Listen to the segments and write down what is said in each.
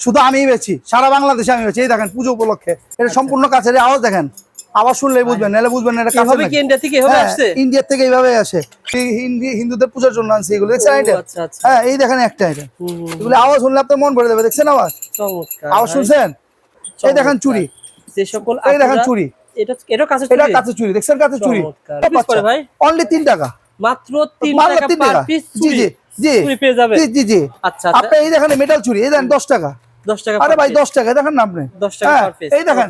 শুধু আমিই বেছি সারা বাংলাদেশে আমি বেছি এই দেখেন পুজো উপলক্ষে। আচ্ছা। এটা সম্পূর্ণ কাছের আওয়াজ দেখেন। আওয়াজ শুনলেই বুঝবেন নাহলে বুঝবেন না এটা কাছে ইন্ডিয়া থেকে এভাবে আসছে? ইন্ডিয়ার থেকে এইভাবে আসে। হিন্দি- হিন্দুদের পূজার জন্য আনছে এগুলো। দেখছেন এটা? আচ্ছা আচ্ছা। হ্যাঁ এই দেখেন একটা এটা। এগুলো আওয়াজ শুনলে আপনার মন ভরে যাবে দেখছেন আওয়াজ? চমৎকার আওয়াজ শুনছেন? এই দেখেন চুরি। যে সকল এই দেখেন চুরি। এটা এটা কাছে চুরি এটা চুরি? কাছে চুরি দেখছেন কাছে চুরি? ভাই? অনলি তিন টাকা। মাত্র তিন মাত্র টাকা পার পিস জি জি জি। চুরি পেয়ে যাবে জি জি জি। আচ্ছা আচ্ছা। আপনি এই দেখেন মেটাল চুরি এই দেখেন দশ টাকা। দশ টাকা আরে ভাই টাকা দেখেন না আপনি। 10 টাকা per এই দেখেন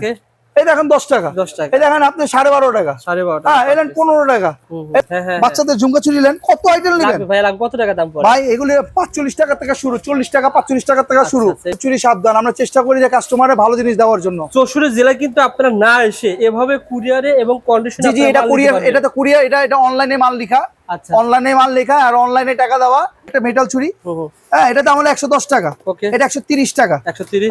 এই দেখেন দশ টাকা। 10 টাকা। এই দেখেন আপনি সাড়ে বারো টাকা। সাড়ে বারো হ্যাঁ টাকা। টাকা। হ্যাঁ হ্যাঁ বাচ্চাদের ঝুমকা চুরি নেন কত আইটেম নেবেন? ভাই লাগবে কত টাকা দাম পড়ে? ভাই এগুলি পাঁচচল্লিশ টাকা থেকে শুরু চল্লিশ টাকা পাঁচচল্লিশ টাকা থেকে শুরু। আচ্ছা। চুরি সাবধান আমরা চেষ্টা করি যে কাস্টমারে ভালো জিনিস দেওয়ার জন্য। চৌষট্টি জেলায় কিন্তু আপনারা না এসে এভাবে কুরিয়ারে এবং কন্ডিশনে জি জি এটা কুরিয়ার এটা তো কুরিয়ার এটা এটা অনলাইনে মাল লেখা। আচ্ছা অনলাইনে মাল লেখা আর অনলাইনে টাকা দেওয়া এটা মেটাল হুম। হ্যাঁ এটা দাম হলো একশো দশ টাকা। এটা একশো তিরিশ টাকা।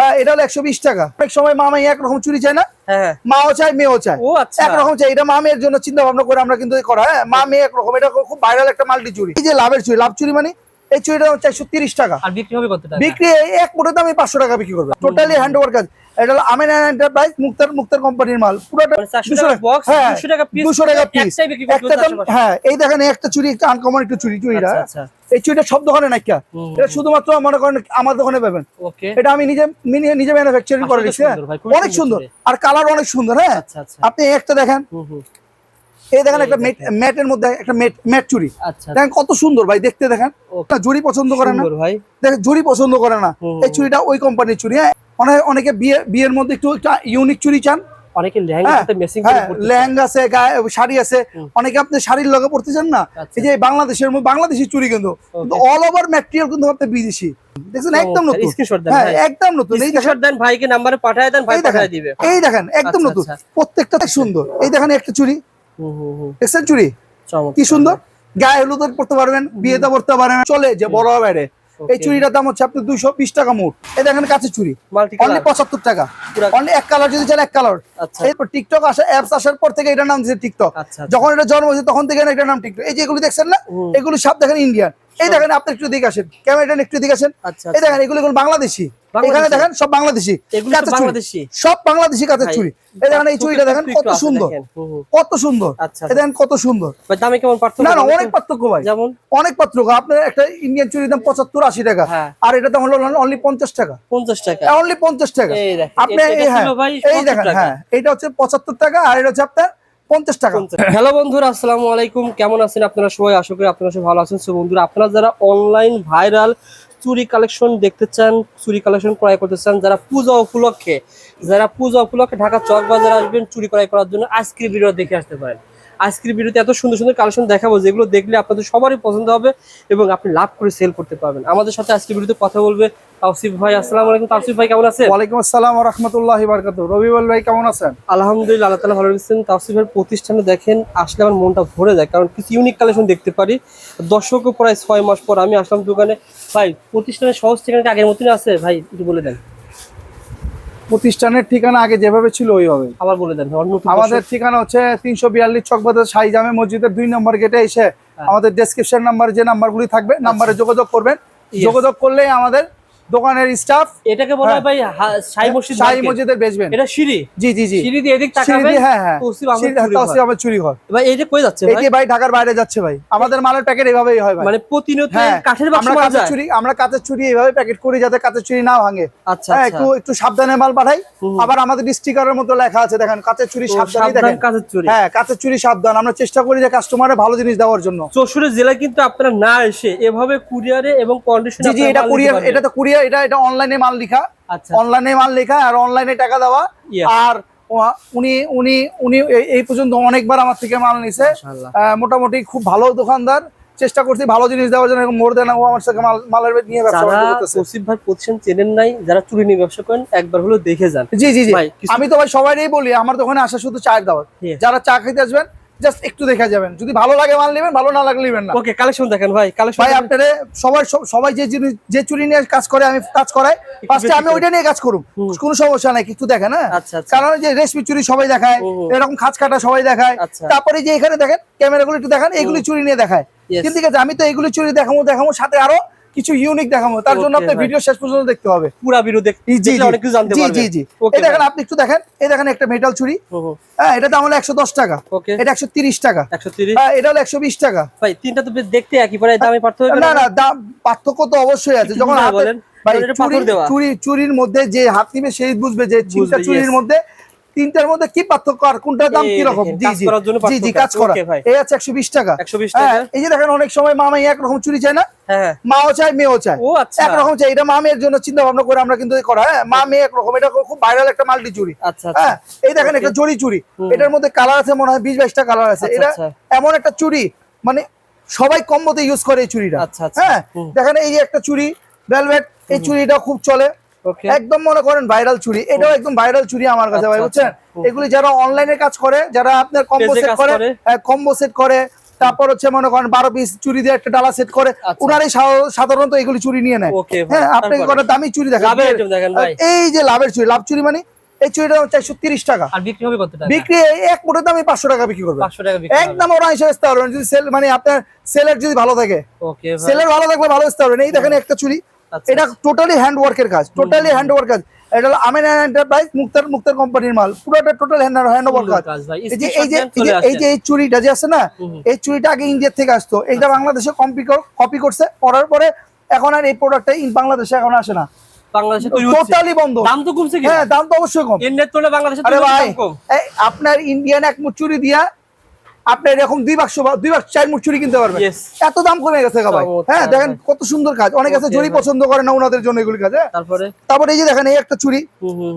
হ্যাঁ এটা হলো একশো বিশ টাকা। অনেক সময় মামা একরকম চুরি চায় না হ্যাঁ হ্যাঁ। মাও চায় মেয়েও চায়। আচ্ছা। একরকম চাই এটা মা মেয়ের জন্য চিন্তা ভাবনা করে আমরা কিন্তু করা। হ্যাঁ মা মেয়ে একরকম এটা খুব ভাইরাল একটা মাল্টি চুরি এই যে লাভের চুরি লাভ চুরি মানে এই চুরিটা হচ্ছে একশো তিরিশ টাকা। আর বিক্রি হবে কত টাকা? বিক্রি এক মোটে দামে পাঁচশো টাকা বিক্রি করবে। টোটালি হ্যান্ড ওভার কাজ। এটা হলো আমেন এন্টারপ্রাইজ মুক্তার মুক্তার কোম্পানির মাল। পুরোটা মানে 400 দুশো টাকা টাকা হ্যাঁ 200 টাকা piece, দুশো টাকা পিস একটাই বিক্রি করতে একটা হ্যাঁ এই দেখেন একটা চুরি একটা আনকমন একটা চুরি চুরিটা আচ্ছা আচ্ছা। এই চুরিটা সব দোকানে এটা শুধুমাত্র মনে করেন আমার দোকানে পাবেন। এটা আমি নিজে নিজে ম্যানুফ্যাকচারিং করে আসলে দিচ্ছি হ্যাঁ। অনেক সুন্দর। আর কালার অনেক সুন্দর হ্যাঁ। আচ্ছা আপনি একটা দেখেন। এই দেখেন একটা ম্যাটের মধ্যে একটা ম্যাট চুরি। দেখেন কত সুন্দর ভাই দেখতে দেখেন। জুড়ি পছন্দ করে না। ভাই। দেখেন জুড়ি পছন্দ করে না। এই চুরিটা ওই কোম্পানির চুরি হ্যাঁ। অনেক অনেকে বিয়ে বিয়ের মধ্যে একটু ইউনিক চুরি চান। অনেকে হ্যাঁ, হ্যাঁ লেহেঙ্গা আছে শাড়ি আছে। অনেকে আপনি শাড়ির লগে পড়তে চান না। আচ্ছা। এই যে বাংলাদেশের বাংলাদেশি চুরি কিন্তু অল ওভার ম্যাটেরিয়াল কিন্তু আপনি বিদেশি। দেখছেন একদম নতুন। দেন হ্যাঁ একদম নতুন। এই দেখেন দেন ভাইকে নাম্বারে পাঠায় দেন ভাই এই পাঠায় দিবে। এই দেখেন একদম আচ্ছা, নতুন। আচ্ছা। প্রত্যেকটা সুন্দর। এই দেখেন একটা চুরি। দেখছেন চুরি? কি সুন্দর? গায়ে হলুদ পড়তে পারবেন বিয়েতে পড়তে পারবেন। চলে যে বড় বাইরে। এই. চুরিটার দাম হচ্ছে আপনি দুইশো বিশ টাকা মোট। এই দেখেন কাছে চুরি অনেক অনলি পঁচাত্তর টাকা। অনেক অনলি এক কালার যদি চান এক কালার আচ্ছা। এরপর টিকটক আসা অ্যাপস আসার পর থেকে এটার নাম দিচ্ছে টিকটক আচ্ছা। যখন এটা জন্ম হয়েছে তখন থেকে এটার নাম টিকটক এই যে এগুলো দেখছেন না। এগুলো সব দেখেন ইন্ডিয়ান এই দেখেন আপনি একটু দিকে আসেন। ক্যামেরাটা একটু দিকে আসেন। আচ্ছা এই দেখেন এগুলো এগুলো বাংলাদেশি? এখানে দেখেন সব বাংলাদেশি। সব বাংলাদেশি? কাঁচের চুরি। এই দেখেন এই চুরিটা দেখেন কত সুন্দর। কত সুন্দর। আচ্ছা, এই দেখেন কত সুন্দর। দামে কেমন পার্থক্য না না অনেক পার্থক্য ভাই। যেমন? অনেক পার্থক্য। আপনার একটা ইন্ডিয়ান চুরির দাম পঁচাত্তর আশি টাকা। হ্যাঁ। আর এটা দাম হলো অনলি পঞ্চাশ টাকা। পঞ্চাশ টাকা। অনলি পঞ্চাশ টাকা। আপনি এই হ্যাঁ এই দেখেন হ্যাঁ এটা হচ্ছে পঁচাত্তর টাকা আর এটা হচ্ছে আপনার পঞ্চাশ টাকা। হ্যালো বন্ধুরা, আসসালামু আলাইকুম। কেমন আছেন আপনারা? সবাই আশা করি আপনারা সবাই ভালো আছেন। সো বন্ধুরা, আপনারা যারা অনলাইন ভাইরাল চুরি কালেকশন দেখতে চান, চুরি কালেকশন ক্রয় করতে চান, যারা পূজা উপলক্ষে, যারা পূজা উপলক্ষে ঢাকা চক বাজারে আসবেন চুরি ক্রয় করার জন্য, আজকের ভিডিও দেখে আসতে পারেন। আজকের ভিডিওতে এত সুন্দর সুন্দর কালেকশন দেখাবো যেগুলো দেখলে আপনাদের সবারই পছন্দ হবে এবং আপনি লাভ করে সেল করতে পারবেন। আমাদের সাথে আজকের ভিডিওতে কথা বলবে তাওসিফ ভাই। আসসালামু আলাইকুম তাওসিফ ভাই কেমন আছেন? ওয়ালাইকুম আসসালাম রহমতুল্লাহ বারকাত রবিউল ভাই কেমন আছেন? আলহামদুলিল্লাহ আল্লাহ তালা ভালো রেখেছেন তাওসিফের প্রতিষ্ঠানে দেখেন আসলে আমার মনটা ভরে যায় কারণ কিছু ইউনিক কালেকশন দেখতে পারি। দর্শকও প্রায় ছয় মাস পর আমি আসলাম দোকানে। ভাই প্রতিষ্ঠানের সহজ ঠিকানাটা আগের মতনই আছে? ভাই একটু বলে দেন। প্রতিষ্ঠানের ঠিকানা আগে যেভাবে ছিল ওইভাবে। আবার বলে দেন আমাদের ঠিকানা হচ্ছে তিনশো বিয়াল্লিশ চকবাজার শাহী জামে মসজিদের দুই নম্বর গেটে এসে হ্যাঁ। আমাদের ডেসক্রিপশন নাম্বার যে নাম্বারগুলি থাকবে নাম্বারে যোগাযোগ করবেন। যোগাযোগ করলেই আমাদের দোকানের স্টাফ এটাকে বলা হয়। ভাই হা- শাহী মসজিদ market। মসজিদের বেচবেন এটা সিঁড়ি। জি জি জি। সিঁড়ি দিয়ে এদিক তাকাবেন হ্যাঁ হ্যাঁ। আহমেদ সিঁড়ি- চুরি ঘর। ভাই এই যে কই যাচ্ছে ভাই? এটি ভাই ঢাকার বাইরে যাচ্ছে ভাই। আমাদের মালের প্যাকেট এভাবেই হয় ভাই। মানে প্রতিনিয়ত হ্যাঁ কাঠের বাক্স আমরা কাঁচের যায়। চুরি আমরা কাঁচের চুরি এইভাবে প্যাকেট করি যাতে কাঁচের চুরি না ভাঙে। আচ্ছা হ্যাঁ আচ্ছা। একটু একটু সাবধানে মাল পাঠাই। আবার আমাদের স্টিকারের মতো লেখা আছে দেখেন কাঁচের চুরি সাবধানে দেখেন। কাজের চুরি। হ্যাঁ কাঁচের চুরি সাবধান। আমরা চেষ্টা করি যে কাস্টমারে ভালো জিনিস দেওয়ার জন্য। চৌষট্টি জেলায় কিন্তু আপনারা না এসে এভাবে কুরিয়ারে এবং কন্ডিশনে জি জি এটা কুরিয়ার এটা তো কুরিয়ার এটা এটা অনলাইনে মাল লেখা। আচ্ছা। অনলাইনে মাল লেখা আর অনলাইনে টাকা দেওয়া। আর উনি উনি উনি এই- পর্যন্ত অনেকবার আমার থেকে মাল নিছে। মোটামুটি খুব ভালো দোকানদার। চেষ্টা করছি ভালো জিনিস দেওয়ার জন্য মোর দেন ও আমার সাথে মাল মালের নিয়ে ব্যবসা করতেছে। তৌসিফ ভাই প্রতিষ্ঠান চেনেন নাই যারা চুরি নিয়ে ব্যবসা করেন একবার হলো দেখে যান। জি জি জি। ভাই, আমি তো ভাই সবাইই বলি আমার দোকানে আসা শুধু চায়ের দাওয়াত। যারা চা খেতে আসবেন জাস্ট একটু দেখে যাবেন। যদি ভালো লাগে মাল নেবেন ভালো না লাগলে নেবেন না। ওকে কালেকশন দেখেন ভাই কালেকশন ভাই আপনারা সবাই সবাই যে জিনিস যে চুরি নিয়ে কাজ করে আমি কাজ করাই। ফার্স্টে আমি ওইটা নিয়ে কাজ করুম। হুম। কোনো সমস্যা নাই কিছু দেখেন হ্যাঁ? আচ্ছা আচ্ছা। কারণ যে রেশমি চুরি সবাই দেখায়। এরকম খাঁচ কাটা সবাই দেখায়। আচ্ছা। তারপরে যে এখানে দেখেন ক্যামেরাগুলো একটু দেখেন এগুলি চুরি নিয়ে দেখায়. কিন্তু আমি তো এগুলি চুরি দেখাবো দেখাবো সাথে আরও কিছু ইউনিক দেখাবো। তার জন্য ভাই। ভিডিও শেষ পর্যন্ত দেখতে হবে। পুরা ভিডিও দেখ জি অনেক কিছু জানতে পারবেন জি জি। এই দেখেন আপনি একটু দেখেন এই দেখেন একটা মেটাল চুড়ি হ্যাঁ এটা দাম হলো একশো দশ টাকা। ওকে এটা একশো তিরিশ টাকা। 130 হ্যাঁ এটা হলো একশো বিশ টাকা। ভাই তিনটা তো দেখতে একই পরে দামে পার্থক্য না না দাম পার্থক্য তো অবশ্যই আছে। যখন হাতে- ভাই চুরির মধ্যে যে হাত নিবে সেই বুঝবে যে চুরির মধ্যে তিনটার মধ্যে কি পার্থক্য আর কোনটার দাম কি রকম জি কাজ জি। জি জি কাজ করা। এই আছে একশো বিশ টাকা। 120 হ্যাঁ টাকা? এই যে দেখেন অনেক সময় মামাই একরকম চুরি চায় না? হ্যাঁ হ্যাঁ। মাও চায় মেয়েও চায়। আচ্ছা। একরকম চাই এটা মা মেয়ের জন্য চিন্তা ভাবনা করে আমরা কিন্তু করা। হ্যাঁ মা মেয়ে একরকম। এটা খুব ভাইরাল একটা মাল্টি চুরি। আচ্ছা আচ্ছা। হ্যাঁ এই দেখেন একটা জড়ি চুরি। এটার মধ্যে কালার আছে মনে হয় বিশ বাইশটা কালার আছে। এটা। এমন একটা চুরি মানে সবাই কম্বোতে ইউজ করে এই চুরিটা। হ্যাঁ দেখেন এই যে একটা চুরি ভেলভেট এই চুরিটা খুব চলে। একদম মনে করেন ভাইরাল চুরি এটাও একদম ভাইরাল চুরি আমার কাছে ভাই আচ্ছা, বুঝছেন? আচ্ছা। এগুলি যারা অনলাইনে কাজ করে যারা আপনার কম্বো সেট করে। কম্বো সেট করে তারপর হচ্ছে মনে করেন বারো পিস চুরি দিয়ে একটা ডালা সেট করে আচ্ছা। উনারাই সাধারণত এগুলি চুরি নিয়ে নেয়। হ্যাঁ আপনাকে? কটা দামি চুরি দেখেন। এই যে লাভের চুরি লাভ চুরি মানে এই চুরিটা চারশো তিরিশ টাকা। আর বিক্রি হবে কত টাকা? বিক্রি এক মোটের দামে পাঁচশো টাকা বিক্রি করবে। 500 টাকা বিক্রি হবে। একদম ওরা হিসেবে বেচতে পারবেন যদি সেল মানে আপনার সেলের যদি ভালো থাকে সেলের ভালো থাকলে ভালো বেচতে পারবেন এই দেখেন একটা চুরি এটা টোটালি হ্যান্ড ওয়ার্কের কাজ টোটালি হ্যান্ড ওয়ার্ক কাজ। এটা হলো আমিন এন্টারপ্রাইজ মুক্তার মুক্তার কোম্পানির মাল। পুরোটা টোটাল হ্যান্ড হ্যান্ড সুন্দর কাজ। এই যে এই যে এই যে- এই চুরিটা যে আছে না। এই চুরিটা আগে ইন্ডিয়া থেকে আসতো। এইটা বাংলাদেশে কপি কপি করছে করার পরে এখন আর এই প্রোডাক্টটা বাংলাদেশে এখন আসে না। বাংলাদেশে টোটালি বন্ধ। দাম তো কমছে হ্যাঁ দাম তো অবশ্যই কম। তুলনায় বাংলাদেশে আপনার ইন্ডিয়ান এক চুরি দিয়া আপনার এরকম দুই বাক্স দুই বাক্স চার মুঠ চুরি কিনতে পারবেন। এত দাম কমে গেছে ভাই। হ্যাঁ দেখেন কত সুন্দর কাজ। অনেক আছে Okay, জরি পছন্দ করে না ওনাদের জন্য এগুলি কাজ। হ্যাঁ তারপরে? তারপরে এই যে দেখেন এই একটা চুরি।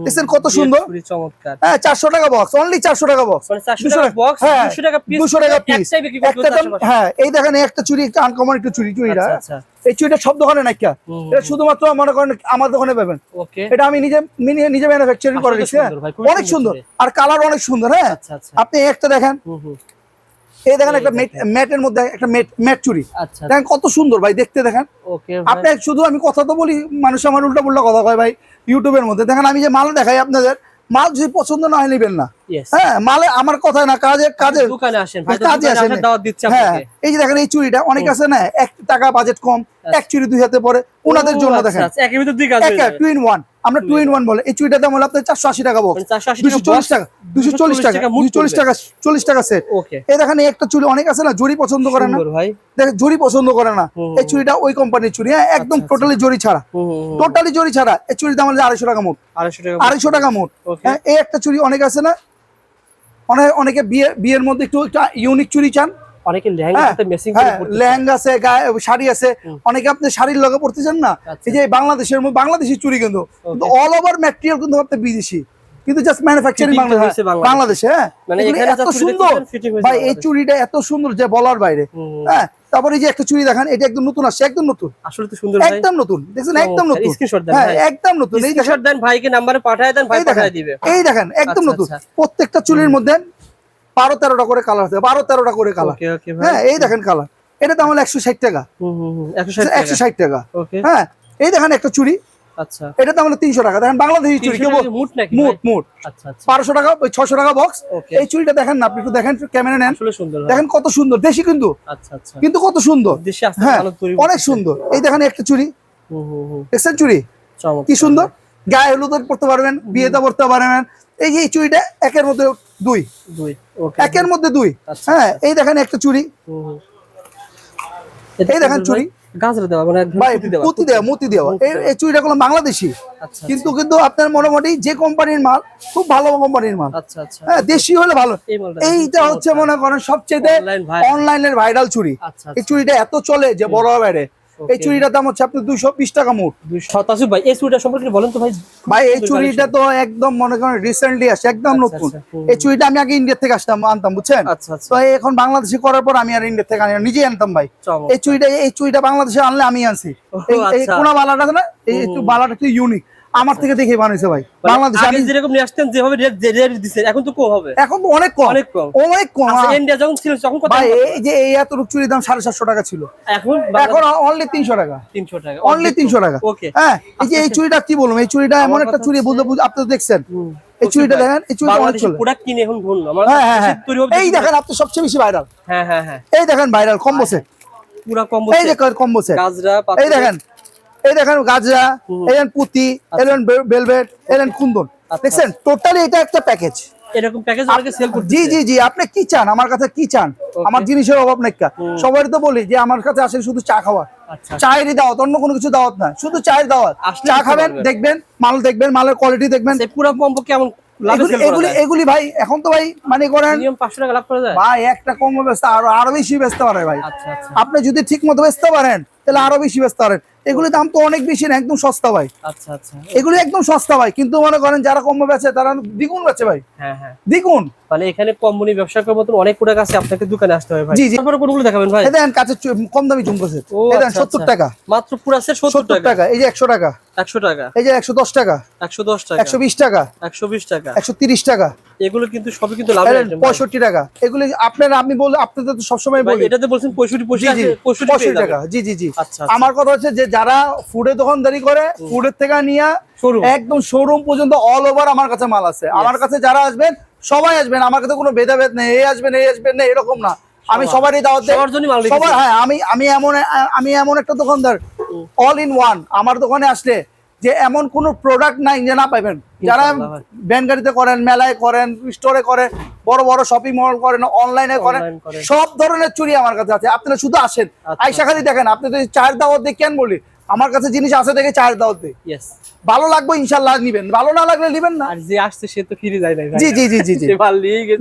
দেখছেন কত সুন্দর? চমৎকার। হ্যাঁ চারশো টাকা বক্স অনলি চারশো টাকা বক্স মানে 400 দুশো টাকা টাকা- বক্স হ্যাঁ, 200 টাকা পিস 200 টাকা piece। একটাই বিক্রি করতে একটা হ্যাঁ এই দেখেন এই একটা চুরি একটা আনকমন একটা চুরি চুরিটা আচ্ছা আচ্ছা। এই চুরিটা সব দোকানে হুম, এটা শুধুমাত্র মনে করেন আমার দোকানে পাবেন। এটা আমি নিজে নিজে ম্যানুফ্যাকচারিং করে দিচ্ছি হ্যাঁ। অনেক সুন্দর আর কালার অনেক সুন্দর হ্যাঁ? আচ্ছা আপনি একটা দেখেন। এই দেখেন একটা ম্যাটের মধ্যে একটা ম্যাট চুরি। আচ্ছা। দেখেন কত সুন্দর ভাই দেখতে দেখেন। আপনি শুধু আমি কথা তো বলি মানুষ আমার উল্টা পুল্টা কথা কয় ভাই ইউটিউবের মধ্যে। দেখেন আমি যে মাল দেখাই আপনাদের মাল যদি পছন্দ না হয় নেবেন না। হ্যাঁ মালে আমার কথা না কাজে কাজে দোকানে আসেন কাজে আসেন হ্যাঁ এই যে দেখেন এই চুরিটা অনেক আছে না এক টাকা বাজেট কম এক চুরি দুই হাতে পরে ওনাদের জন্য আচ্ছা, দেখেন। আচ্ছা। টু ইন ওয়ান আমরা টু ইন ওয়ান বলে। এই চুরিটার দাম হলো আপনার চারশো আশি টাকা বক্স 480 দুশো চল্লিশ টাকা দুশো চল্লিশ টাকা দুশো চল্লিশ টাকা চল্লিশ টাকা সেট এই দেখেন একটা চুরি অনেক আছে না জরি পছন্দ করে না? দেখেন জরি পছন্দ করে না। এই চুরিটা ওই কোম্পানির চুরি হ্যাঁ একদম আচ্ছা, টোটালি জরি ছাড়া। হুম, হুম, হুম। টোটালি জরি ছাড়া। এই চুরির দাম হচ্ছে আড়াইশো টাকা মোট। আড়াইশো টাকা মোট। হ্যাঁ এই একটা চুরি অনেক আছে না? অনেক অনেকে বিয়ে বিয়ের মধ্যে একটু ইউনিক চুরি চান। অনেকে লেহেঙ্গা হ্যাঁ, সাথে ম্যাচিং করে হ্যাঁ পড়তে লেহেঙ্গা আছে গায়ে শাড়ি আছে। অনেকে আপনি শাড়ির লগে পড়তে চান না। আচ্ছা। এই যে বাংলাদেশের বাংলাদেশি চুরি কিন্তু অল ওভার ম্যাটেরিয়াল কিন্তু আপনি বিদেশি। কিন্তু জাস্ট ম্যানুফ্যাকচারিং বাংলাদেশ বাংলাদেশে। বাংলাদেশে হ্যাঁ। মানে এত সুন্দর। ভাই এই। চুরিটা এত সুন্দর যে বলার বাইরে। হ্যাঁ তারপরে এই যে একটা চুরি দেখেন এটা একদম নতুন আসছে একদম নতুন। আসলে তো সুন্দর একদম নতুন দেখছেন? একদম নতুন। স্ক্রিনশট দেন হ্যাঁ একদম নতুন। এই দেখেন। ভাইকে নাম্বারে পাঠায় দেন ভাই দিবে। এই দেখেন একদম আচ্ছা, নতুন। আচ্ছা। প্রত্যেকটা চুরির মধ্যে বারো তেরোটা করে কালার আছে বারো তেরোটা করে কালার হ্যাঁ এই দেখেন কালার এটা দাম হলো একশো ষাট টাকা। হুম হুম হুম 160 একশো ষাট টাকা। হ্যাঁ এই দেখেন একটা চুরি আচ্ছা। এটা দাম হলো তিনশো টাকা। দেখেন বাংলাদেশি চুরি 300 কেউ টাকা মুট মুট মুট। আচ্ছা আচ্ছা। বারোশো টাকা ওই ছশো টাকা বক্স এই চুরিটা দেখেন না আপনি একটু দেখেন ক্যামেরা নেন। দেখেন কত সুন্দর দেশি কিন্তু। কিন্তু কত সুন্দর। হ্যাঁ অনেক সুন্দর। এই দেখেন একটা হুম দেখছেন চমৎকার কি সুন্দর? গায়ে হলুদ পড়তে পারবেন বিয়েতে পড়তে পারবেন এই যে এই চুরিটা একের মধ্যে দুই। দুই একের মধ্যে দুই। আচ্ছা, হ্যাঁ এই দেখেন একটা হুম। এই দেখেন। গাজরা দেওয়া দেওয়া মতি দেওয়া। মতি দেওয়া। এই কোনো বাংলাদেশি। আচ্ছা কিন্তু কিন্তু আপনার মোটামুটি যে কোম্পানির মাল খুব ভালো কোম্পানির মাল। আচ্ছা আচ্ছা। হ্যাঁ দেশি হলে ভালো। এইটা হচ্ছে মনে করেন সবচেয়ে অনলাইনের ভাইরাল চুরি আচ্ছা এই চুরিটা এত চলে যে বড় বাইরে এই. চুরিটার দাম হচ্ছে আপনি দুইশো বিশ টাকা মোট। শতাশি ভাই এই চুরিটা সম্পর্কে বলেন তো ভাই। ভাই এই চুরিটা তো একদম মনে করেন রিসেন্টলি আসে একদম আচ্ছা, নতুন। আচ্ছা, এই চুরিটা আমি আগে ইন্ডিয়া থেকে আসতাম আনতাম বুঝছেন? আচ্ছা তো এখন বাংলাদেশে করার পর আমি আর ইন্ডিয়া থেকে আনি নিজেই আনতাম ভাই। এই চুরিটা এই চুরিটা বাংলাদেশে আনলে আমি আনছি। এই। কোনা বালাটা না এই বালাটা একটু ইউনিক আমার থেকে দেখে বানাইছে ভাই। মানে বাংলাদেশে আমি যেরকম নিয়ে আসতেন যেভাবে রেট রেট দিচ্ছেন এখন তো কম হবে। এখন তো অনেক কম। অনেক কম। অনেক কম আচ্ছা ইন্ডিয়া যখন ছিল তখন কত ভাই এই যে এই এতটুকু চুরির দাম সাড়ে সাতশো টাকা ছিল। এখন এখন অনলি তিনশো টাকা। তিনশো টাকা অনলি তিনশো টাকা। ওকে হ্যাঁ এই যে এই চুরিটা কি বলব? এই চুরিটা এমন একটা চুরি বুঝতে বুঝতে আপনি তো দেখছেন। এই চুরিটা দেখেন এই চুরিটা অনেক চলে। প্রোডাক্ট কিনে এখন ধরুন আমার হ্যাঁ হ্যাঁ হ্যাঁ। এই দেখেন আপনি সবচেয়ে বেশি ভাইরাল হ্যাঁ হ্যাঁ হ্যাঁ। এই দেখেন ভাইরাল কম্বো সেট পুরা কম্বো এই যে কম্বো সেট গাজরা এই দেখেন এই দেখেন গাজরা দেখেন পুঁতি এই দেখেন ভেলভেট এই দেখেন কুন্দন। আচ্ছা, দেখছেন? টোটালি এটা একটা প্যাকেজ এরকম প্যাকেজ সেল করতে জি জি জি। আপনি কি চান? আমার কাছে কি চান? আমার জিনিসের অভাব নেই। সবাই তো বলি যে আমার কাছে আসেন শুধু চা খাওয়া। আচ্ছা। চায়েরই দাওয়াত অন্য কোনো কিছু দাওয়াত না। শুধু চায়ের দাওয়াত। চা খাবেন দেখবেন মাল দেখবেন মালের কোয়ালিটি দেখবেন। পুরা কেমন এগুলি এগুলি ভাই এখন তো ভাই মানে করেন। মিনিমাম 500 টাকা লাভ করা যায়? ভাই একটা কম ব্যস্ত আরও আরও বেশি ব্যস্ত পারে ভাই। আচ্ছা আচ্ছা। আপনি যদি ঠিক মতো বেচতে পারেন তাহলে আরও বেশি বেচতে পারেন এগুলি দাম তো অনেক বেশি না একদম সস্তা ভাই। আচ্ছা আচ্ছা। এগুলি একদম সস্তা ভাই কিন্তু মনে করেন যারা কম্বো বেচে তারা দ্বিগুণ বেচে ভাই। হ্যাঁ হ্যাঁ। দ্বিগুণ। মানে এখানে কোম্পানি ব্যবসা করার অনেক প্রোডাক্ট আছে আপনাকে দোকানে আসতে হবে ভাই। জি, জি। তারপরে কোনগুলো দেখাবেন ভাই? এই দেখেন কাছে কম দামি চুমকো সেট। দেখেন আচ্ছা। টাকা। মাত্র পুরো সেট 70 সত্তর টাকা। টাকা এই যে একশো টাকা। 100 টাকা। এই যে একশো দশ টাকা। 110 টাকা। একশো বিশ টাকা। 120 টাকা। একশো তিরিশ টাকা। এগুলো কিন্তু সবই কিন্তু লাভ পঁয়ষট্টি টাকা। এগুলি আপনার আমি বল আপনাদের তো সবসময় বলি। এটাতে বলছেন 65 জি জি। 65 65 পঁয়ষট্টি টাকা। জি জি জি। আচ্ছা আচ্ছা। আমার কথা হচ্ছে যে যারা ফুডের দোকানদারি করে ফুডের থেকে নিয়ে। একদম শোরুম পর্যন্ত অল ওভার আমার কাছে মাল আছে। আমার কাছে যারা আসবেন সবাই আসবেন। আমার কাছে কোনো ভেদাভেদ নেই। এই আসবেন এই আসবেন না এরকম না। আমি সবারই দাওয়াত দেই। সবার হ্যাঁ আমি আমি এমন আমি এমন একটা দোকানদার অল ইন ওয়ান আমার দোকানে আসলে যে এমন কোন প্রোডাক্ট নাই যে না পাইবেন। যারা ব্যান গাড়িতে করেন মেলায় করেন স্টোরে করেন বড় বড় শপিং মল করেন অনলাইনে করেন সব ধরনের চুরি আমার কাছে আছে। আপনারা শুধু আসেন। আচ্ছা। আইসা খালি দেখেন আপনি যদি চার দাওয়াত দিয়ে কেন বলি? আমার কাছে জিনিস আছে দেখে দাওয়াত দিই ইয়েস ভালো লাগবে ইনশাল্লাহ নিবেন। ভালো না লাগলে নিবেন না। আর যে আসছে সে তো ফিরে যায় না জি জি জি জি জি।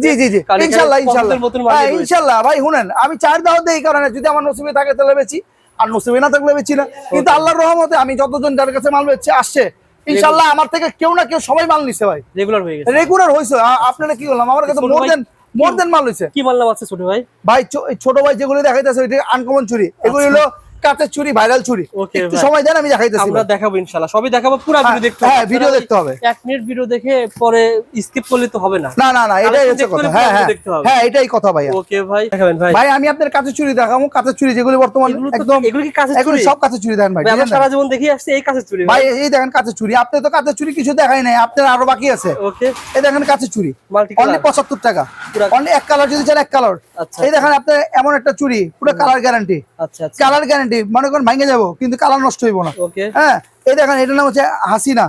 জি জি জি। হ্যাঁ, রয়েছে। ইনশাল্লাহ ভাই শুনেন আমি চায়ের দাওয়াত দিই এই কারণে। যদি আমার নসিবে থাকে তাহলে বেচি আর নসিবে না থাকলে বেচি না। কিন্তু আল্লাহর রহমতে আমি যতজন যার কাছে মাল বেচছে আসছে। ইনশাল্লাহ আমার থেকে কেউ না কেউ সবাই মাল নিছে ভাই। রেগুলার হয়ে গেছে। রেগুলার হয়েছে আ- আপনারা কি বললাম? আমার কাছে মোর দেন মোর দেন মাল হয়েছে কি মাল আছে ছোট ভাই? ভাই ছোট ভাই যেগুলো দেখাইতেছে ওইটা আনকমন চুরি। এগুলো হলো কাঁচের চুরি ভাইরাল চুরি। একটু সময় দেন আমি দেখাইতেছি আমরা দেখাবো ইনশাআল্লাহ। সবই দেখাবো পুরো হ্যাঁ, ভিডিও দেখতে হবে। হ্যাঁ, আপনারা দেখতে হবে। এক মিনিট ভিডিও দেখে পরে স্কিপ করলে তো হবে না। না না না এটাই হচ্ছে কথা। হ্যাঁ হ্যাঁ। দেখতে হবে। হ্যাঁ এটাই কথা ভাই ওকে ভাই। দেখাবেন ভাই। ভাই আমি আপনার কাঁচের চুরি দেখাবো। কাঁচের চুরি যেগুলো বর্তমান একদম এগুলো কি কাছে এগুলো চুরি? সব কাঁচের চুরি দেন ভাই ভাই আমরা সারা জীবন দেখি আসছে এই কাছে চুরি ভাই। এই দেখেন কাঁচের চুরি। আপনি তো কাঁচের চুরি কিছু দেখাই নাই আপনার আরও বাকি আছে। ওকে এই দেখেন কাঁচের চুরি। মাল্টি অনলি পঁচাত্তর টাকা। অনলি এক কালার যদি চান এক কালার আচ্ছা এই দেখেন আপনার এমন একটা চুরি পুরো কালার গ্যারান্টি আচ্ছা আচ্ছা। কালার গ্যারান্টি মনে করেন ভাঙে যাব কিন্তু কালার নষ্ট হইব না। হ্যাঁ এই দেখেন এটার নাম হচ্ছে হাসিনা।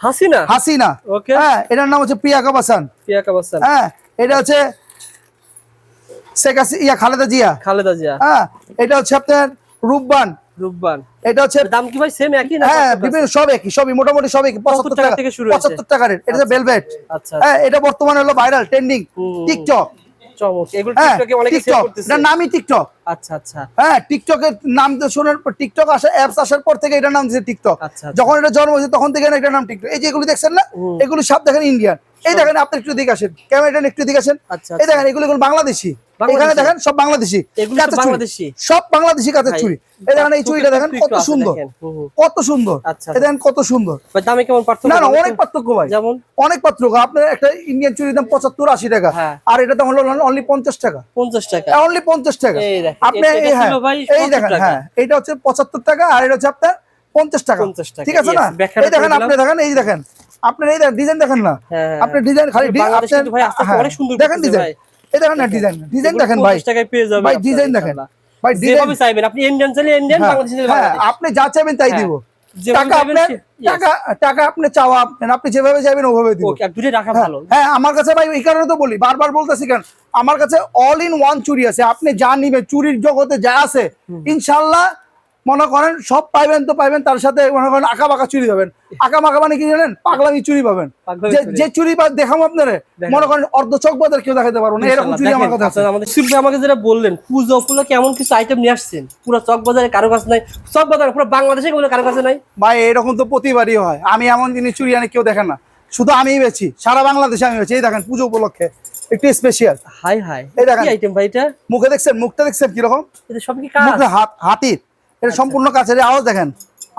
হাসিনা? হাসিনা। ওকে হ্যাঁ এটার নাম হচ্ছে প্রিয়া কাবাসান পিয়া কাবাসান হ্যাঁ এটা হচ্ছে শেখ ইয়া খালেদা জিয়া। খালেদা জিয়া। হ্যাঁ এটা হচ্ছে আপনার রূপবান। রূপবান। এটা হচ্ছে দাম কি ভাই সেম একই না হ্যাঁ বিভিন্ন সব একই সবই মোটামুটি সব একই পঁচাত্তর টাকা টাকা থেকে শুরু হয়েছে। পঁচাত্তর টাকা রেট এটা হচ্ছে ভেলভেট আচ্ছা। হ্যাঁ এটা বর্তমানে হলো ভাইরাল ট্রেন্ডিং টিকটক হ্যাঁ নামই টিকটক আচ্ছা আচ্ছা। হ্যাঁ টিকটকের নাম তো শোনার পর টিকটক আসা অ্যাপস আসার পর থেকে এটার নাম দিয়েছে টিকটক আচ্ছা, আচ্ছা। যখন এটা জন্ম হয়েছে তখন থেকে এটার নাম টিকটক এই যে এগুলো দেখছেন না? এগুলো সব দেখেন ইন্ডিয়ান এই দেখেন আপনি একটু দিকে আসেন। ক্যামেরাটা একটু দিকে আসেন। আচ্ছা, এই দেখেন এগুলো এগুলো বাংলাদেশি? এখানে দেখেন সব বাংলাদেশি। সব বাংলাদেশি? সব বাংলাদেশি কাঁচের চুরি এই দেখেন এই চুড়িটা দেখেন কত সুন্দর। কত সুন্দর। আচ্ছা, এই দেখেন কত সুন্দর। ভাই দামে কেমন পার্থক্য না না অনেক পার্থক্য ভাই। যেমন? অনেক পার্থক্য। আপনার একটা ইন্ডিয়ান চুরির দাম পঁচাত্তর আশি টাকা। হ্যাঁ। আর এটা দাম হলো অনলি পঞ্চাশ টাকা। পঞ্চাশ টাকা। অনলি পঞ্চাশ টাকা। আপনি এই হ্যাঁ এই দেখেন হ্যাঁ এটা হচ্ছে পঁচাত্তর টাকা আর এটা হচ্ছে আপনার পঞ্চাশ টাকা। 50 টাকা, ঠিক আছে না? এই দেখেন আপনি দেখেন এই দেখেন আপনার এই ডিজাইন দেখেন না। হ্যাঁ, ডিজাইন খালি বাংলাদেশে আপনার- আস্তে আস্তে হ্যাঁ, দেখেন ডিজাইন এই দেখেন না ডিজাইন ডিজাইন দেখেন ভাই। 50 টাকায় পেয়ে যাবেন ভাই ডিজাইন দেখেন। ভাই ডিজাইন চাইবেন আপনি ইন্ডিয়ান চাইলে ইন্ডিয়ান বাংলাদেশি হ্যাঁ আপনি যা চাইবেন তাই হ্যাঁ, দিব। টাকা আপনার টাকা টাকা আপনি চাওয়া আপনি যেভাবে চাইবেন ওভাবে দিব। দূরে রাখা ভালো। হ্যাঁ আমার কাছে ভাই এই কারণে তো বলি বারবার বলতেছি কেন আমার কাছে অল ইন ওয়ান চুরি আছে। আপনি যা নিবেন চুরির জগতে যা আছে ইনশাল্লাহ মনে করেন সব পাইবেন তো পাইবেন তার সাথে মনে করেন আঁকা বাঁকা চুরি পাবেন। আঁকা বাঁকা মানে কি জানেন? পাগলামি চুরি পাবেন। যে চুরি। দেখাবো আপনারে মনে করেন অর্ধ চক বাজার কেউ দেখাতে পারব না এরকম চুরি আমার কাছে আছে। আমাদের শিল্পী আমাকে যেটা বললেন পুজো উপলক্ষে এমন কিছু আইটেম নিয়ে আসছেন? পুরো চক বাজারে কারও কাছে নাই। চক বাজার পুরো বাংলাদেশে কোনো কারও কাছে নাই? ভাই এরকম তো প্রতিবারই হয়। আমি এমন জিনিস চুরি আনে কেউ দেখেন না। শুধু আমিই বেছি সারা বাংলাদেশে আমি বেছি এই দেখেন পুজো উপলক্ষে একটু স্পেশাল হাই হাই। এই দেখেন। আইটেম ভাই এটা? মুখে দেখছেন মুখটা দেখছেন কীরকম? এটা সব কি হাতির। এটা সম্পূর্ণ কাছের আওয়াজ দেখেন।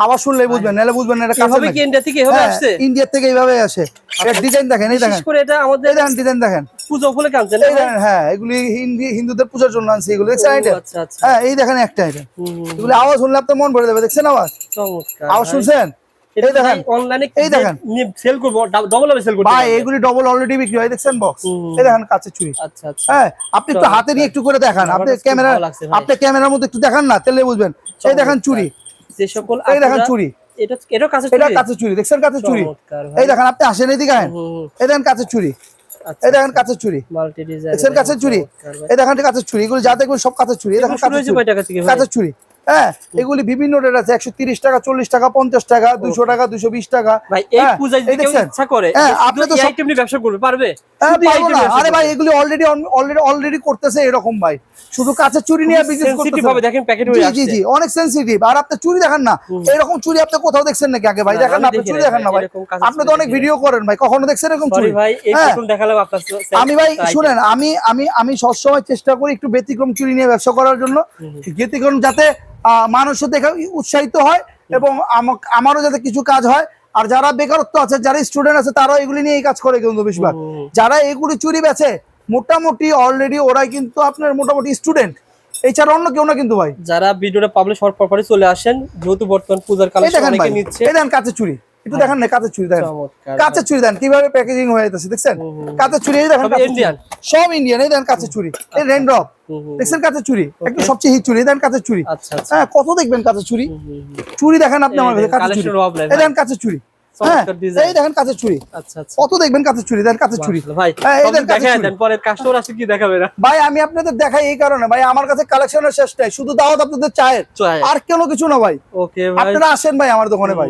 আওয়াজ শুনলেই বুঝবেন নাহলে বুঝবেন না এটা কাছে কি ইন্ডিয়া থেকে এভাবে আসছে? ইন্ডিয়ার থেকে এইভাবে আসে। এর ডিজাইন দেখেন এই দেখেন। করে এটা আমাদের দেখেন ডিজাইন দেখেন। পূজো ফুলে আনছেন এই দেখেন হ্যাঁ এগুলি হিন্দি হিন্দুদের পূজার জন্য আনছি এগুলো দেখছেন এটা আচ্ছা আচ্ছা। হ্যাঁ এই দেখেন একটা এটা এগুলো আওয়াজ শুনলে আপনার মন ভরে যাবে দেখছেন আওয়াজ? চমৎকার আওয়াজ শুনছেন? এই দেখেন অনলাইনে এই দেখেন। সেল করব ডবল ভাবে সেল করতে ভাই এগুলি ডবল অলরেডি বিক্রি হয় দেখছেন বক্স এই দেখেন কাছে চুরি। আচ্ছা আচ্ছা। হ্যাঁ আপনি চমৎকার। হাতে নিয়ে একটু করে দেখান। আপনি ক্যামেরা। আপনি ক্যামেরার মধ্যে একটু দেখান না তাহলে বুঝবেন। এই দেখেন চুরি। যে সকল এই দেখেন চুরি। এটা এটা কাছে এটা চুরি? কাছে চুরি দেখছেন কাছে চুরি? এই দেখেন আপনি আসেন এদিকে আহেন। এই দেখেন কাছে চুরি। আচ্ছা, এই দেখেন কাছে চুরি। দেখছেন কাছে চুরি। এই দেখেন কাছে চুরি। এগুলো যা দেখবেন সব কাছে চুরি। এই দেখেন চুরি। হ্যাঁ এগুলি বিভিন্ন রেট আছে একশো তিরিশ টাকা চল্লিশ টাকা পঞ্চাশ টাকা দুশো টাকা দুশো বিশ টাকা। হ্যাঁ? ইচ্ছা করে হ্যাঁ, আপনি তো ব্যবসা করবে পারবে? হ্যাঁ, আরে ভাই এগুলি অলরেডি অলরেডি অলরেডি করতেছে এরকম ভাই। শুধু কাছে চুরি নিয়ে বিজনেস sensitive করতেছে দেখেন প্যাকেট জি জি জি অনেক সেনসিটিভ আর আপনি চুরি দেখেন না। এরকম চুরি আপনি কোথাও দেখছেন নাকি আগে ভাই? না, দেখেন না আপনি চুরি দেখেন না ভাই, আপনি তো অনেক ভিডিও করেন ভাই। কখনো দেখছেন এরকম চুরি? ভাই এই হ্যাঁ। দেখালাম আপনার আমি ভাই। শুনেন আমি আমি আমি সবসময় চেষ্টা করি একটু ব্যতিক্রম চুরি নিয়ে ব্যবসা করার জন্য। ব্যতিক্রম যাতে মানুষও দেখে উৎসাহিত হয় এবং আমারও যাতে কিছু কাজ হয়। আর যারা বেকারত্ব আছে যারা স্টুডেন্ট আছে তারাও এগুলি নিয়ে এই কাজ করে কিন্তু বেশিরভাগ যারা এগুলি চুরি বেছে মোটামুটি অলরেডি ওরাই কিন্তু আপনার মোটামুটি স্টুডেন্ট এছাড়া অন্য কেউ না কিন্তু ভাই। যারা ভিডিওটা পাবলিশ হওয়ার পরপরই চলে আসেন যেহেতু বর্তমান পূজার কালেকশন অনেকে নিচ্ছে। এই দেখেন কাছে চুরি। একটু দেখেন না কাঁচের চুরি দেখেন। কাঁচের ছুরি চুরি দেন কীভাবে প্যাকেজিং হয়ে যাচ্ছে দেখছেন? কাঁচের ছুরি চুরি দেখেন সব? ইন্ডিয়ান এই দেখেন কাঁচের চুরি এই রেনড্রপ হুম, হুম, দেখছেন কাঁচের চুরি একটু সবচেয়ে হিট চুরি দেন দেখেন কাঁচের চুরি আচ্ছা আচ্ছা। হ্যাঁ কত দেখবেন কাঁচের চুরি হুম। চুরি দেখেন আপনি আমার কাছে কাঁচের ছুরি চুরি এই ভাই। দেখেন কাঁচের চুরি হ্যাঁ এই দেখেন কাছে চুরি আচ্ছা আচ্ছা। কত দেখবেন কাছে চুরি দেখেন কাছে চুরি ভাই এই সব দেন কাছে দেখায় চুরি। দেন পরে কাস্টমার আসে কি দেখাবে না ভাই আমি আপনাদের দেখাই এই কারণে। ভাই আমার কাছে কালেকশনের শেষ নাই শুধু দাওয়াত আপনাদের চায়ের। আর কোনো কিছু না ভাই। আপনারা আসেন ভাই আমার দোকানে ভাই।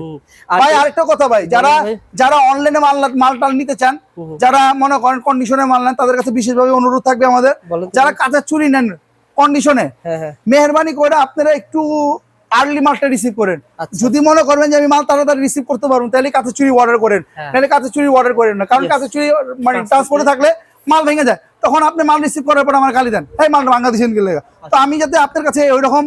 ভাই আরেকটা কথা ভাই যারা যারা অনলাইনে মাল মাল টাল নিতে চান যারা মনে করেন কন্ডিশনে মাল নেন তাদের কাছে বিশেষভাবে অনুরোধ থাকবে আমাদের। যারা কাঁচের চুরি নেন কন্ডিশনে হ্যাঁ হ্যাঁ। মেহরবানি করে আপনারা একটু আর্লি মালটা রিসিভ করেন। আচ্ছা। যদি মনে করবেন যে আমি মাল তাড়াতাড়ি রিসিভ করতে পারব তাহলে কাঁচা চুরি অর্ডার করেন। তাহলে নাহলে কাঁচা চুরি অর্ডার করেন না। কারণ. কাঁচা চুরি মানে ট্রান্সপোর্টে থাকলে মাল ভেঙে যায়। তখন আপনি মাল রিসিভ করার পর আমার গালি দেন। এই মালটা বাংলাদেশ তো আমি যাতে আপনার কাছে ওই রকম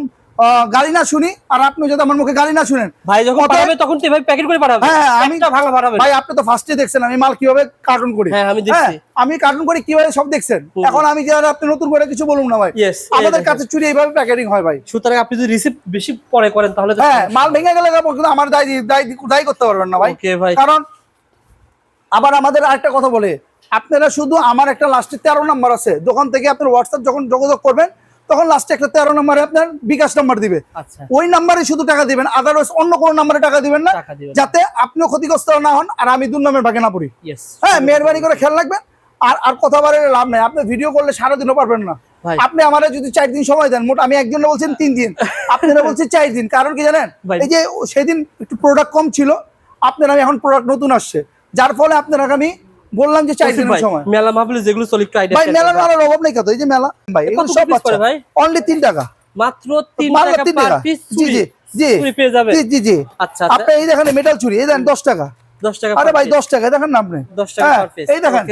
গালি না শুনি আর আপনি যদি আমার মুখে গালি না শুনেন ভাই যখন পাঠাবে তখন তো ভাই প্যাকেট করে পাঠাবে। হ্যাঁ, আমি- একটা ভাঙা পাঠাবে। ভাই আপনি তো ফার্স্টে দেখছেন আমি মাল কীভাবে কার্টুন করি? হ্যাঁ, আমি দেখছি। আমি কার্টুন করি কীভাবে সব দেখছেন? এখন আমি যে আর আপনি নতুন করে কিছু বলুন না ভাই। আমাদের কাছে চুরি এইভাবে প্যাকেটিং হয় ভাই। সুতরাং আপনি যদি রিসিভ বেশি পরে করেন তাহলে হ্যাঁ মাল ভেঙে গেলে কিন্তু আমার দায় দায় দায়ী করতে পারবেন না ভাই। কারণ আবার আমাদের আরেকটা কথা বলে আপনারা শুধু আমার একটা লাস্টে তেরো নাম্বার আছে। দোকান থেকে আপনার হোয়াটসঅ্যাপ যখন যোগাযোগ করবেন তখন লাস্টে একটা তেরো নাম্বারে আপনার বিকাশ নাম্বার দিবে। আচ্ছা। ওই নাম্বারে শুধু টাকা দিবেন আদারওয়াইজ অন্য কোনো নাম্বারে টাকা দিবেন না। যাতে আপনিও ক্ষতিগ্রস্ত না হন আর আমি দুর্নামের ভাগে না পড়ি। হ্যাঁ মেহরবানি করে খেয়াল রাখবেন। আর আর কথা বারে লাভ নাই। আপনি ভিডিও করলে সারাদিনও পারবেন না। আপনি আমার যদি চার দিন সময় দেন মোট আমি একজনে বলছেন তিন দিন। আপনারা বলছেন চার দিন। কারণ কি জানেন? এই যে সেদিন একটু প্রোডাক্ট কম ছিল আপনার আমি এখন প্রোডাক্ট নতুন আসছে। যার ফলে আপনার আমি বললাম যে চার দিনের সময়। মেলা মাহফিলে যেগুলো চলে একটু আইডিয়া ভাই মেলা মেলার অভাব নেই কত এই যে মেলা ভাই এগুলো সব piece ভাই? অনলি তিন টাকা। মাত্র 3 টাকা পার পিস জি, জি, জি। পেয়ে যাবে জি জি জি। আচ্ছা আপনি এই দেখেন মেটাল চুরি এই দেখেন দশ টাকা। 10 টাকা আরে ভাই দশ টাকা দেখেন না আপনি। 10 টাকা হ্যাঁ, per piece, এই দেখেন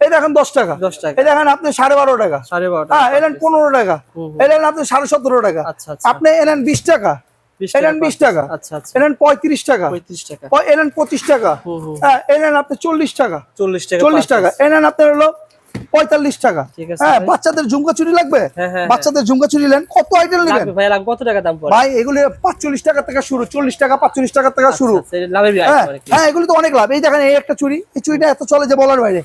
এই দেখেন দশ টাকা। 10 টাকা। এই দেখেন আপনি সাড়ে বারো টাকা। 12.5 হ্যাঁ এলেন পনেরো টাকা। এলেন আপনি সাড়ে সতেরো টাকা। আচ্ছা, আচ্ছা। আপনি এলেন বিশ টাকা। 20 টাকা এলেন per বিশ টাকা। আচ্ছা আচ্ছা। পঁয়ত্রিশ টাকা। টাকা। প- পঁচিশ টাকা। হুম, হুম। হ্যাঁ এলেন আপনি চল্লিশ টাকা। 40 টাকা চল্লিশ টাকা। piece। আপনার হলো পঁয়তাল্লিশ টাকা। হ্যাঁ বাচ্চাদের ঝুমকা চুরি লাগবে? হ্যাঁ, হ্যাঁ, বাচ্চাদের ঝুমকা চুরি নেন। কত আইটেম নেবেন? ভাই কত টাকা দাম ভাই এগুলি পাঁচচল্লিশ টাকা থেকে শুরু। চল্লিশ টাকা পাঁচচল্লিশ টাকা থেকে শুরু। আচ্ছা, আচ্ছা, লাভের বিষয় হ্যাঁ হ্যাঁ এগুলি তো অনেক লাভ। এই দেখেন এই একটা চুরি। এই চুরিটা এত চলে যে বলার বাইরে।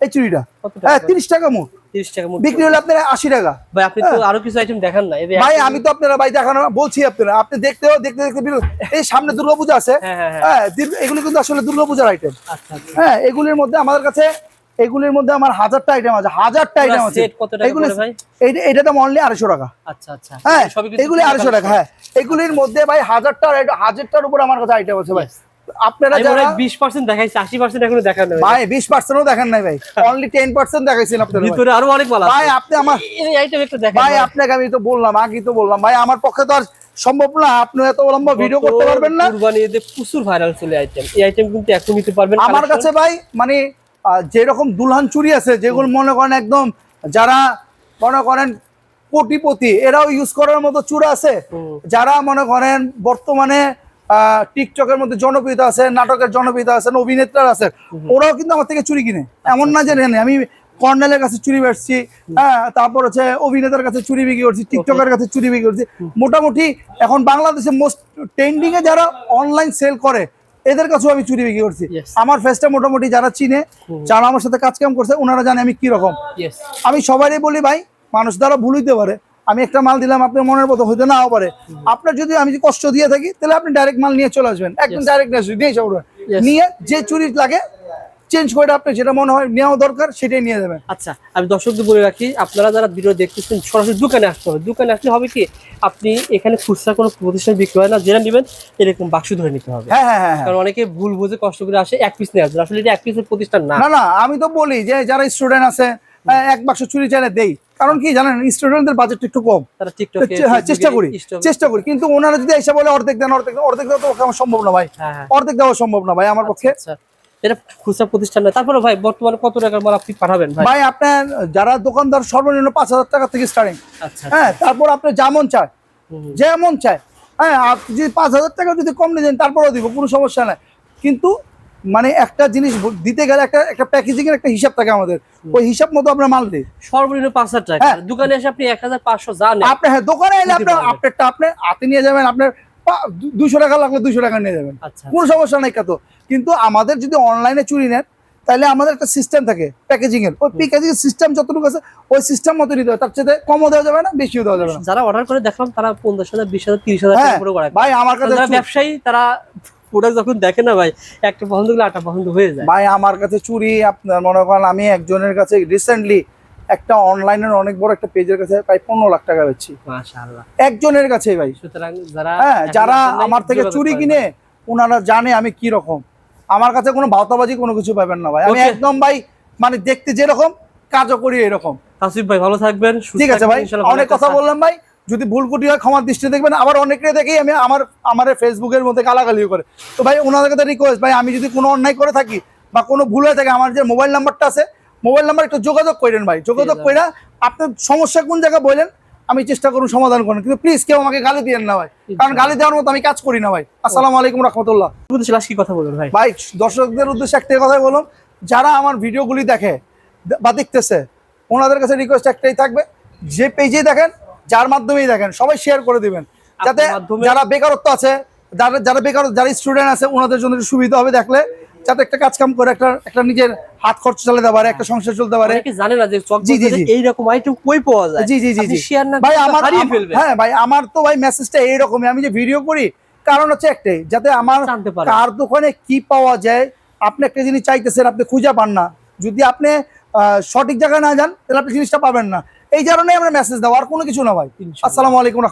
এই চুরিটা। হ্যাঁ? তিরিশ টাকা 30 টাকা বিক্রি হলে আপনার আশি টাকা। ভাই আপনি তো আরও কিছু আইটেম দেখান না ভাই আমি তো আপনারা ভাই দেখানো বলছি আপনারা আপনি দেখতেও দেখতে দেখতে এই সামনে দুর্গাপূজা আছে। হ্যাঁ, হ্যাঁ, হ্যাঁ। হ্যাঁ এগুলি কিন্তু আসলে দুর্গাপূজার আইটেম আচ্ছা আচ্ছা। হ্যাঁ এগুলির মধ্যে আমাদের কাছে এগুলির মধ্যে আমার হাজারটা আইটেম আছে। হাজারটা আইটেম আছে। এগুলি এটা দাম অনলি আড়াইশো টাকা। আচ্ছা আচ্ছা। হ্যাঁ এগুলি আড়াইশো টাকা। হ্যাঁ এগুলির মধ্যে ভাই হাজারটা হাজারটার উপর আমার কাছে আইটেম আছে ভাই। আপনারা যারা 20% দেখাইছি 80% এখনও দেখানো হয়নি। ভাই বিশ পার্সেন্টও দেখেন নাই ভাই। অনলি টেন পার্সেন্ট দেখাইছেন আপনারা ভিতরে আরও অনেক মাল আছে। ভাই আপনি আমার এই আইটেম একটু দেখান ভাই আপনাকে আমি তো বললাম আগেই তো বললাম। ভাই আমার পক্ষে তো আর সম্ভব না। আপনি এত লম্বা ভিডিও করতে পারবেন না। কুরবানি ঈদে প্রচুর ভাইরাল ছিল আইটেম এই আইটেম কিন্তু এখন নিতে পারবেন আমার কাছে ভাই মানে যেরকম দুলহান চুরি আছে যেগুলো মনে করেন একদম যারা মনে করেন কোটিপতি এরাও ইউজ করার মতো চূড়া আছে। যারা মনে করেন বর্তমানে টিকটকের মধ্যে জনপ্রিয়তা আছে নাটকের জনপ্রিয়তা আছে অভিনেত্রা আছে ওরাও কিন্তু আমার থেকে চুরি কিনে। এমন না যে নেই আমি কর্নেলের কাছে চুরি বেচছি হ্যাঁ তারপর হচ্ছে অভিনেতার কাছে চুরি বিক্রি করছি টিকটকের কাছে চুরি বিক্রি করছি। মোটামুটি এখন বাংলাদেশে মোস্ট ট্রেন্ডিং এ যারা অনলাইন সেল করে এদের কাছেও আমি চুরি বিক্রি করছি. আমার ফেসটা মোটামুটি যারা চিনে। যারা আমার সাথে কাজ কাম করছে ওনারা জানে আমি কি রকম আমি সবারই বলি ভাই মানুষ দ্বারা ভুল হইতে পারে আমি একটা মাল দিলাম আপনার মনের মতো হইতে নাও পারে। আপনার যদি আমি কষ্ট দিয়ে থাকি তাহলে আপনি ডাইরেক্ট মাল নিয়ে চলে আসবেন। একদম ডাইরেক্ট নিয়ে নিয়ে যে চুরি লাগে চেঞ্জ করে আপনি যেটা মনে হয় নেওয়া দরকার সেটাই নিয়ে যাবেন। আচ্ছা আমি দর্শকদের বলে রাখি আপনারা যারা ভিডিও দেখতেছেন সরাসরি দোকানে আসতে হবে। দোকানে আসলে হবে কি আপনি এখানে খুচরা কোনো প্রতিষ্ঠান বিক্রি হয় না যেটা নেবেন এরকম বাক্স ধরে নিতে হবে। হ্যাঁ হ্যাঁ হ্যাঁ হ্যাঁ। কারণ অনেকে ভুল বুঝে কষ্ট করে আসে এক পিস নিয়ে আসবে আসলে এটা এক পিসের প্রতিষ্ঠান না। না আমি তো বলি যে যারা স্টুডেন্ট আছে এক বাক্স চুরি চাইলে দেই। কারণ কি জানেন স্টুডেন্টদের বাজেট একটু কম। হ্যাঁ চেষ্টা করি চেষ্টা করি। কিন্তু ওনারা যদি এসে বলে অর্ধেক দেন অর্ধেক দেন, অর্ধেক দেওয়া তো আমার সম্ভব না ভাই। হ্যাঁ হ্যাঁ। অর্ধেক দেওয়া সম্ভব না ভাই আমার পক্ষে। আচ্ছা। এটা খুচরা প্রতিষ্ঠান তারপরে ভাই বর্তমানে কত টাকার মাল আপনি পাঠাবেন ভাই? আপনার যারা দোকানদার সর্বনিম্ন পাঁচ হাজার টাকা থেকে স্টার্টিং আচ্ছা হ্যাঁ তারপর আপনি যেমন চায় যেমন চায়। হ্যাঁ আপনি যদি পাঁচ হাজার টাকা যদি কম নিয়ে যান তারপরেও দিব কোনো সমস্যা নাই। কিন্তু মানে একটা জিনিস দিতে গেলে একটা একটা প্যাকেজিং এর একটা হিসাব থাকে আমাদের। ওই হিসাব মতো আমরা মাল দিই। সর্বনিম্ন পাঁচ হাজার টাকা। হ্যাঁ। দোকানে এসে আপনি এক হাজার পাঁচশো জানেন আপনি হ্যাঁ দোকানে এলে আপনার। আপনারটা আপনি হাতে নিয়ে যাবেন আপনার দুশো টাকা লাগলে দুশো টাকা নিয়ে যাবেন। আচ্ছা। কোনো সমস্যা নাই কত কিন্তু আমাদের যদি অনলাইনে চুরি নেন তাহলে আমাদের একটা সিস্টেম থাকে প্যাকেজিং এর। ওই প্যাকেজিং সিস্টেম যতটুকু আছে ওই সিস্টেম মতো নিতে হবে। তার সাথে কমও দেওয়া যাবে না বেশিও দেওয়া যাবে না। যারা অর্ডার করে দেখলাম তারা পঞ্চাশ হাজার বিশ হাজার তিরিশ হাজার হ্যাঁ, ভাই আমার কাছে ব্যবসায়ী তারা প্রোডাক্ট যখন দেখে না ভাই একটা পছন্দ করলে আটটা পছন্দ হয়ে যায়। ভাই আমার কাছে চুরি আপনার মনে করেন আমি একজনের কাছে রিসেন্টলি একটা অনলাইনের অনেক বড় একটা পেজের কাছে প্রায় পনেরো লাখ টাকা একজনের কাছে ভাই। সুতরাং যারা হ্যাঁ যারা আমার থেকে চুরি কিনে ওনারা জানে আমি কি রকম। আমার কাছে কোনো ভাওতাবাজি কোনো কিছু পাবেন না ভাই। আমি একদম ভাই মানে দেখতে যেরকম কাজও করি এরকম। তাসিফ ভাই ভালো থাকবেন ঠিক আছে ভাই অনেক কথা বললাম ভাই। যদি ভুল কুটি হয় ক্ষমার দৃষ্টি দেখবেন। আবার অনেকে দেখেই আমি আমার আমার ফেসবুকের মধ্যে গালাগালিও করে। তো ভাই ওনাদের কাছে রিকোয়েস্ট ভাই আমি যদি কোনো অন্যায় করে থাকি বা কোনো ভুল হয়ে থাকে আমার যে মোবাইল নাম্বারটা আছে মোবাইল নাম্বার একটু যোগাযোগ করেন ভাই। যোগাযোগ। করে আপনার সমস্যা কোন জায়গায় বললেন আমি চেষ্টা করুন সমাধান করেন কিন্তু প্লিজ কেউ আমাকে গালি দিয়েন না ভাই। কারণ গালি দেওয়ার মতো আমি কাজ করি না ভাই। আসসালামু আলাইকুম রহমতুল্লাহ। কি কথা বলবেন ভাই? ভাই দর্শকদের উদ্দেশ্যে একটাই কথাই বলুন যারা আমার ভিডিওগুলি দেখে বা দেখতেছে ওনাদের কাছে রিকোয়েস্ট একটাই থাকবে যে পেজে দেখেন যার মাধ্যমেই দেখেন সবাই শেয়ার করে দিবেন। যাতে যারা বেকারত্ব আছে যারা যারা বেকার যারা স্টুডেন্ট আছে ওনাদের জন্য সুবিধা হবে দেখলে যাতে একটা কাজ কাম করে একটা একটা নিজের হাত খরচ চালাতে পারে একটা সংসার চলতে পারে। অনেকে জানে না যে জি, জি, জি। এইরকম আইটেম কই পাওয়া যায়? জি জি জি জি। শেয়ার না ভাই আমার হ্যাঁ ভাই আমার তো ভাই মেসেজটা এইরকমই। আমি যে ভিডিও করি কারণ হচ্ছে একটাই যাতে আমার কার দোকানে কি পাওয়া যায় আপনি একটা জিনিস চাইতেছেন আপনি খুঁজে পান না। যদি আপনি সঠিক জায়গায় না যান তাহলে আপনি জিনিসটা পাবেন না। এই কারণে আমরা মেসেজ দেওয়া আর কোনো কিছু না ভাই। আসসালামু আলাইকুম।